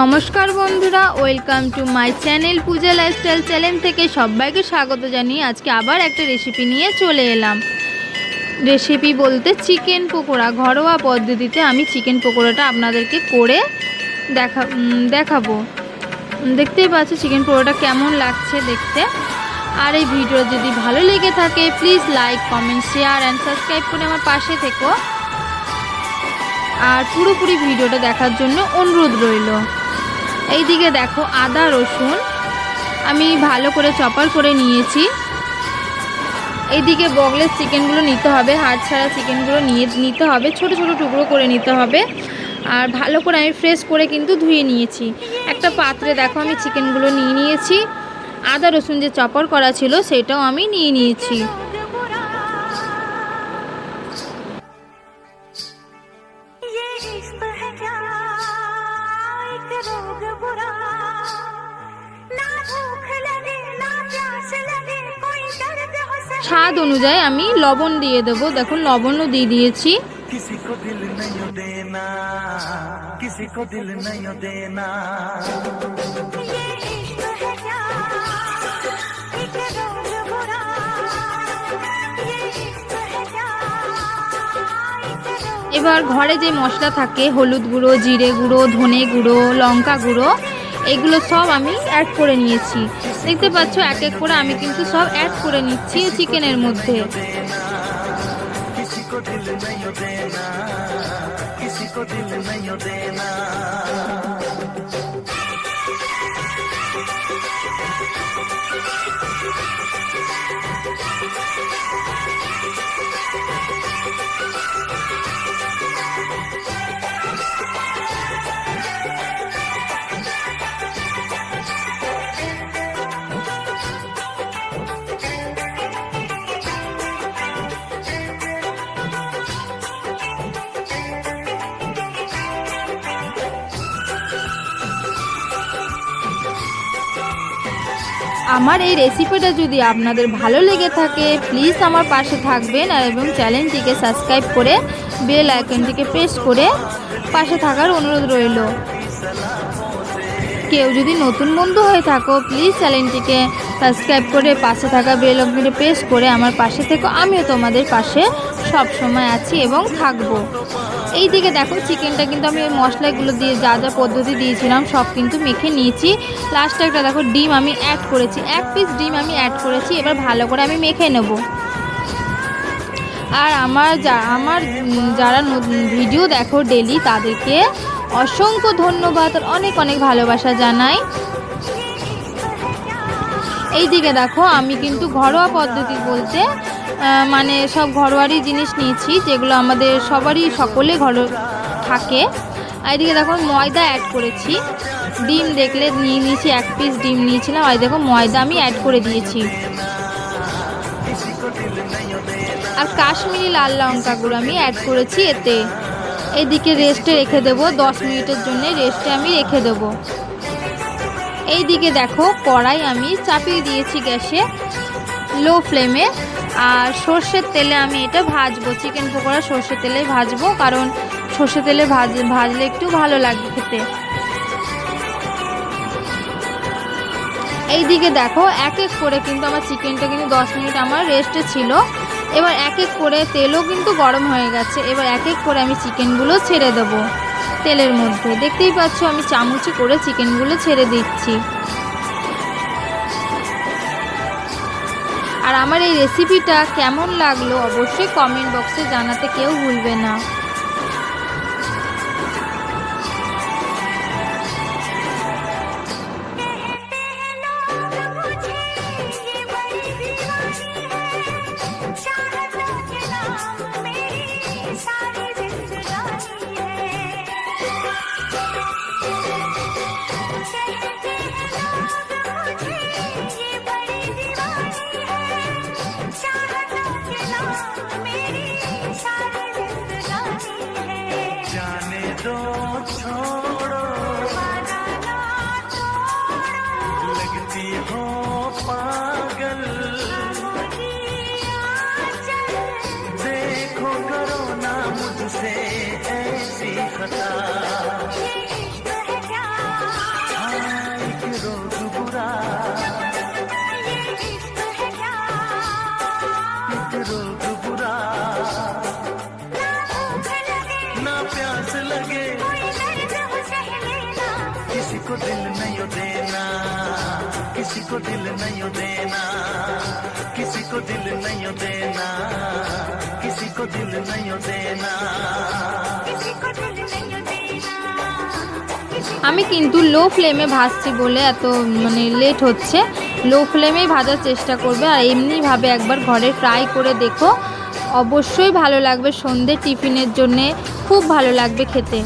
নমস্কার বন্ধুরা, welcome to my channel Puja lifestyle channel থেকে সবাইকে স্বাগত জানিয়ে আজকে আবার একটা রেসিপি নিয়ে চলে এলাম। রেসিপি বলতে চিকেন পকোড়া, ঘরোয়া পদ্ধতিতে আমি চিকেন পকোড়াটা আপনাদেরকে করে দেখা দেখাবো। দেখতেই পাচ্ছি চিকেন পকোড়াটা কেমন লাগছে দেখতে। আর এই ভিডিও যদি ভালো লেগে থাকে please like comment share and subscribe করে আমার পাশে থেকো। আর পুরোপুরি ভিডিওটা দেখার জন্য অনুরোধ রইল। এইদিকে দেখো আদা, রসুন। আমি ভালো করে চপার করে নিয়েছি। এইদিকে বগলের চিকেনগুলো নিতে হবে হাত ছাড়া চিকেনগুলো নিয়ে নিতে হবে, ছোট ছোট টুকরো করে নিতে হবে। আর ভালো করে আমি ফ্রেশ করে কিন্তু ধুয়ে নিয়েছি। একটা পাত্রে দেখো আমি চিকেনগুলো নিয়ে নিয়েছি। আদা, রসুন যে চপার করা ছিল সেটাও আমি নিয়ে নিয়েছি। স্বাদ অনুযায়ী আমি লবণ দিয়ে দেব। দেখুন লবণও দিয়ে দিয়েছি। এবার ঘরে যে মশলা থাকে হলুদ গুঁড়ো জিরে গুঁড়ো ধনে গুঁড়ো লঙ্কা গুঁড়ো এগুলো সব আমি অ্যাড করে নিয়েছি। দেখতে পাচ্ছ, এক এক করে আমি কিন্তু সব অ্যাড করে নিচ্ছি চিকেনের মধ্যে আমার এই রেসিপিটা যদি আপনাদের ভালো লেগে থাকে প্লিজ আমার পাশে থাকবেন আর এবং চ্যানেলটিকে সাবস্ক্রাইব করে বেল আইকনটিকে প্রেস করে পাশে থাকার অনুরোধ রইল। কেউ যদি নতুন বন্ধু হয়ে থাকো প্লিজ চ্যানেলটিকে সাবস্ক্রাইব করে পাশে থাকা বেল আইকনটি প্রেস করে আমার পাশে থেকো। আমিও তোমাদের পাশে সব সময় আছি এবং থাকব। এই দিকে দেখো চিকেনটা কিন্তু আমি মশলাগুলো দিয়ে যা যা পদ্ধতি দিয়েছিলাম, সব কিন্তু মেখে নিয়েছি। লাস্টে একটা দেখো, ডিম আমি অ্যাড করেছি। এক পিস ডিম আমি অ্যাড করেছি, এবার ভালো করে আমি মেখে নেব। আর আমার যা, আমার যারা ভিডিও দেখো ডেলি তাদেরকে অসংখ্য ধন্যবাদ আর অনেক অনেক ভালোবাসা জানাই। এই দিকে দেখো, আমি কিন্তু ঘরোয়া পদ্ধতি বলতে মানে সব ঘরোয়ারি জিনিস নিয়েছি, যেগুলো আমাদের সবারই সকলে ঘর থাকে। এদিকে দেখো ময়দা অ্যাড করেছি। ডিম দেখলে নিয়ে নিয়েছি, এক পিস ডিম নিয়েছিলাম। আর দেখো ময়দা আমি অ্যাড করে দিয়েছি। আর কাশ্মীরি লাল লঙ্কা গুঁড়ো আমি অ্যাড করেছি এতে। এদিকে রেস্টে রেখে দেবো, দশ মিনিটের জন্য রেস্টে আমি রেখে দেবো। এইদিকে দেখো কড়াই আমি চাপিয়ে দিয়েছি গ্যাসে লো ফ্লেমে আর সর্ষের তেলে আমি এটা ভাজবো চিকেন পকোড়া সর্ষের তেলে ভাজবো, কারণ সর্ষের তেলে ভাজ, ভাজলে একটু ভালো লাগে খেতে। এইদিকে দেখো, এক এক করে কিন্তু আমার চিকেনটা কিন্তু দশ মিনিট আমার রেস্টে ছিল। এবার এক এক করে তেলও কিন্তু গরম হয়ে গেছে, এবার এক এক করে আমি চিকেনগুলো ছেড়ে দেবো তেলের মধ্যে। দেখতেই পাচ্ছ, আমি চামচে করে চিকেনগুলো ছেড়ে দিচ্ছি। আর আমার এই রেসিপিটা কেমন লাগল অবশ্যই কমেন্ট বক্সে জানাতে কেউ ভুলবে না। नहीं देना किसी को दिल नहीं देना किसी को दिल नहीं देना किसी को दिल नहीं देना किसी আমি কিন্তু লো ফ্লেমে ভাজছি বলে এত মানে লেট হচ্ছে লো ফ্লেমেই ভাজার চেষ্টা করবে আর এমনিভাবে একবার ঘরে ট্রাই করে দেখো অবশ্যই ভালো লাগবে সন্ধ্যে টিফিনের জন্যে খুব ভালো লাগবে খেতে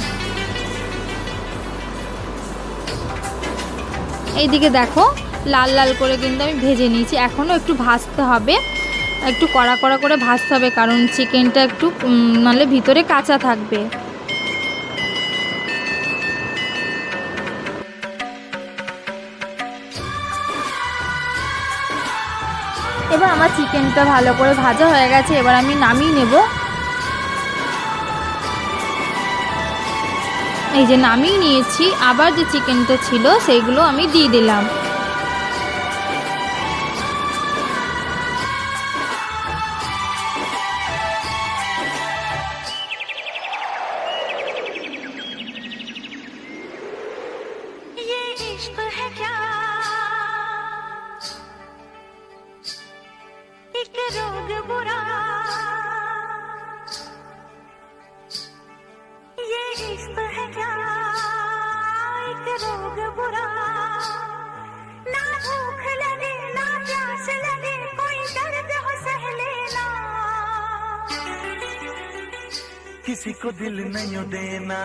এইদিকে দেখো লাল লাল করে কিন্তু আমি ভেজে নিয়েছি। এখনও একটু ভাজতে হবে। একটু কড়া কড়া করে ভাজতে হবে, কারণ চিকেনটা একটু নাহলে ভিতরে কাঁচা থাকবে। এবার আমার চিকেনটা ভালো করে ভাজা হয়ে গেছে, এবার আমি নামিয়ে নেব। এই যে নামিয়ে নিয়েছি, আবার যে চিকেনটা ছিল, সেইগুলো আমি দিয়ে দিলাম। किसी को दिल नहीं देना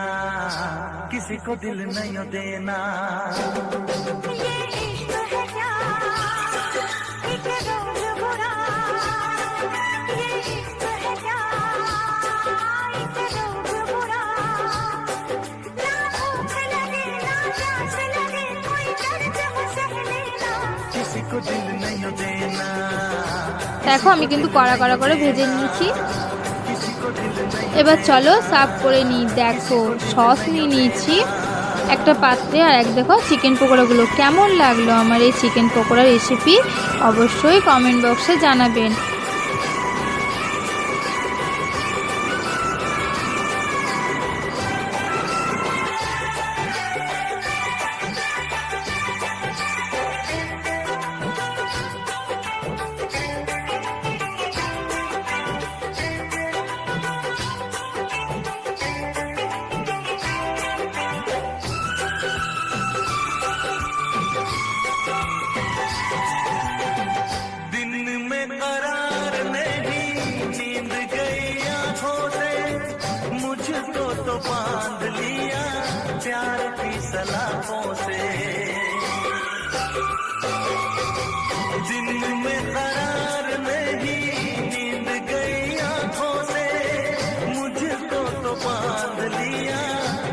किसी को दिल नहीं देना ये इश्क है क्या एक रोग बुरा ये इश्क है क्या एक रोग बुरा ना भूख लगे ना प्यास लगे कोई दर्द हो सह लेना किसी को दिल नहीं देना দেখো আমি কিন্তু কড়া কড়া করে ভেজে নিয়েছি किसी को दिल नहीं এবার চলো সাফ করে নিই। দেখো, সস নিয়ে নিয়েছি একটা পাত্রে। আর এক দেখো চিকেন পকোড়াগুলো। কেমন লাগল আমার এই চিকেন পকোড়া রেসিপি অবশ্যই কমেন্ট বক্সে জানাবেন। प्यार की सलाखों से दिन में करार नहीं नींद गई आंखों से मुझको तो बांध लिया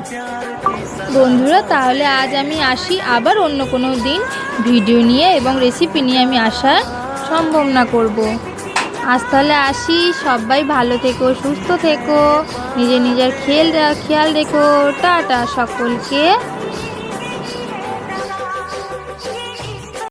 प्यार की বন্ধুরা তাহলে আজ আমি আসি আবার অন্য কোনো দিন ভিডিও নিয়ে এবং রেসিপি নিয়ে আমি আসার সম্ভাবনা করব আজ তাহলে আসি। সবাই ভালো থেকো, সুস্থ থেকো। নিজের নিজের খেয়াল খেয়াল রেখো। টাটা সকলকে।